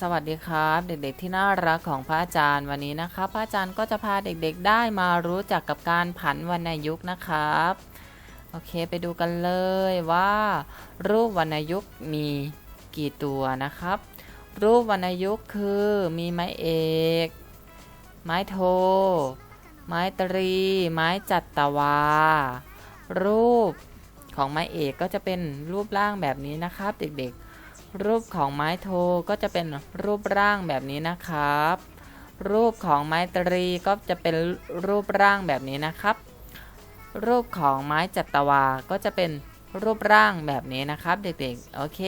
สวัสดีครับ เด็กๆที่น่ารักของพระอาจารย์วันนี้นะครับพระอาจารย์ก็จะพาเด็กๆได้มารู้จักกับการผันวรรณยุกต์นะครับโอเคไปดูกันเลยว่า รูปวรรณยุกต์มีกี่ตัวนะครับ รูปวรรณยุกต์คือมีไม้เอก ไม้โท ไม้ตรี ไม้จัตวา รูปของไม้เอกก็จะเป็นรูปร่างแบบนี้นะครับ เด็กๆ รูปของไม้โทก็จะเป็นรูปร่างแบบนี้นะครับ รูปของไม้ตรีก็จะเป็นรูปร่างแบบนี้นะครับ รูปของไม้จัตวา ก็จะเป็นรูปร่างแบบนี้นะครับ เด็กๆ โอเค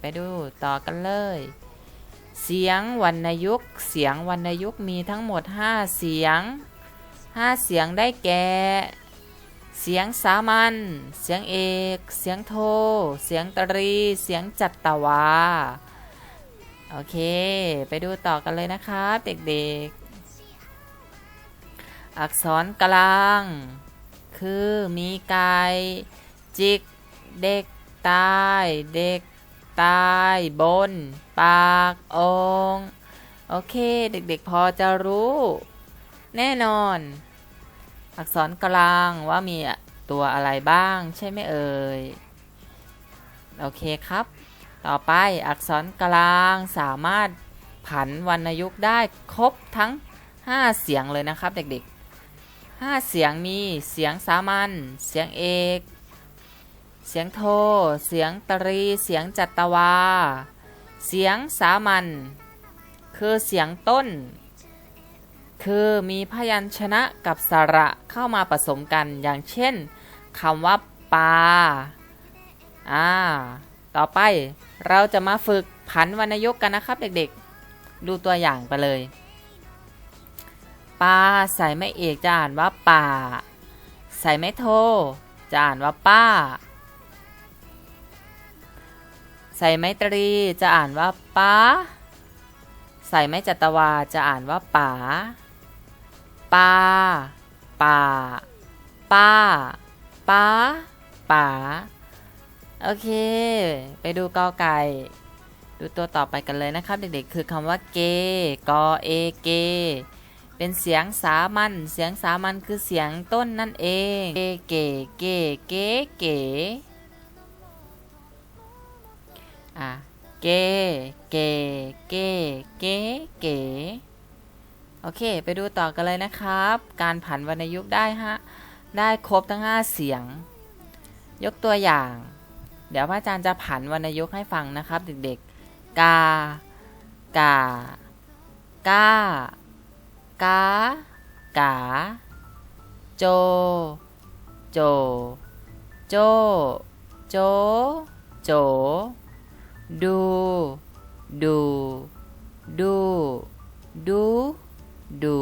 ไปดูต่อกันเลย เสียงวรรณยุกต์ เสียงวรรณยุกต์มีทั้งหมด 5 เสียง 5 เสียงได้แก่ เสียงสามัญ เสียงเอก เสียงโท เสียงตรี เสียงจัตวา โอเค ไปดูต่อกันเลยนะครับเด็กๆ อักษรกลาง คือมีกาย จิก เด็ก ตาย เด็ก ตาย บน ปาก องโอเค เด็กๆ พอจะรู้ แน่นอน อักษรกลางว่ามีตัวอะไรบ้าง ใช่ไหมเอ่ย โอเคครับ ต่อไปอักษรกลางสามารถผันวรรณยุกต์ได้ครบทั้ง 5 เสียงเลยนะครับ เด็กๆ 5 เสียงมีเสียงสามัญ เสียงเอก เสียงโท เสียงตรี เสียงจัตวา เสียงสามัญคือเสียงต้น คือมีพยัญชนะกับสระเข้ามาผสมกันอย่างเช่นคำว่าปลาอ่าต่อไปเราจะมาฝึกผันวรรณยุกต์กันนะครับเด็กๆ ดูตัวอย่างไปเลยปลาใส่ไม่เอกจะอ่านว่าป่า ใส่ไม่โทจะอ่านว่าป้า ใส่ไม้ตรีจะอ่านว่าป้า ใส่ไม้จัตวาจะอ่านว่าป๋า ปาป่า ป้า ป้าป๋าโอเค ไปดูกอไก่ ดูตัวต่อไปกันเลยนะครับ เด็กๆ คือคำว่าเก กอเอเก เป็นเสียงสามัญ เสียงสามัญคือเสียงต้นนั่นเอง เก เก เก เก เก อะ เก เก เก เก เก โอเค ไปดูต่อกันเลยนะครับ การผันวรรณยุกต์ได้ฮะ ได้ครบทั้ง 5 เสียง ยกตัวอย่าง เดี๋ยวพระอาจารย์จะผันวรรณยุกต์ให้ฟังนะครับ เด็กๆ กา กากากา กา โจ โจ โจ โจ โจ ดู ดู ดู ดู ดู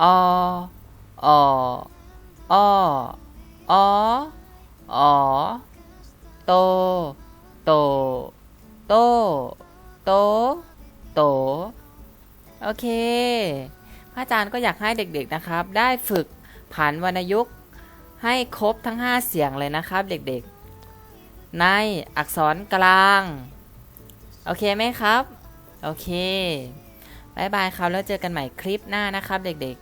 อออออออโต โต โต โต โต โอเค พระอาจารย์ก็อยากให้เด็กๆนะครับ ได้ฝึกผันวรรณยุกต์ให้ครบทั้ง 5 เสียงเลยนะครับเด็กๆ ในอักษรกลาง โอเคไหมครับ โอเค บายบายครับ แล้วเจอกันใหม่คลิปหน้านะครับ เด็กๆ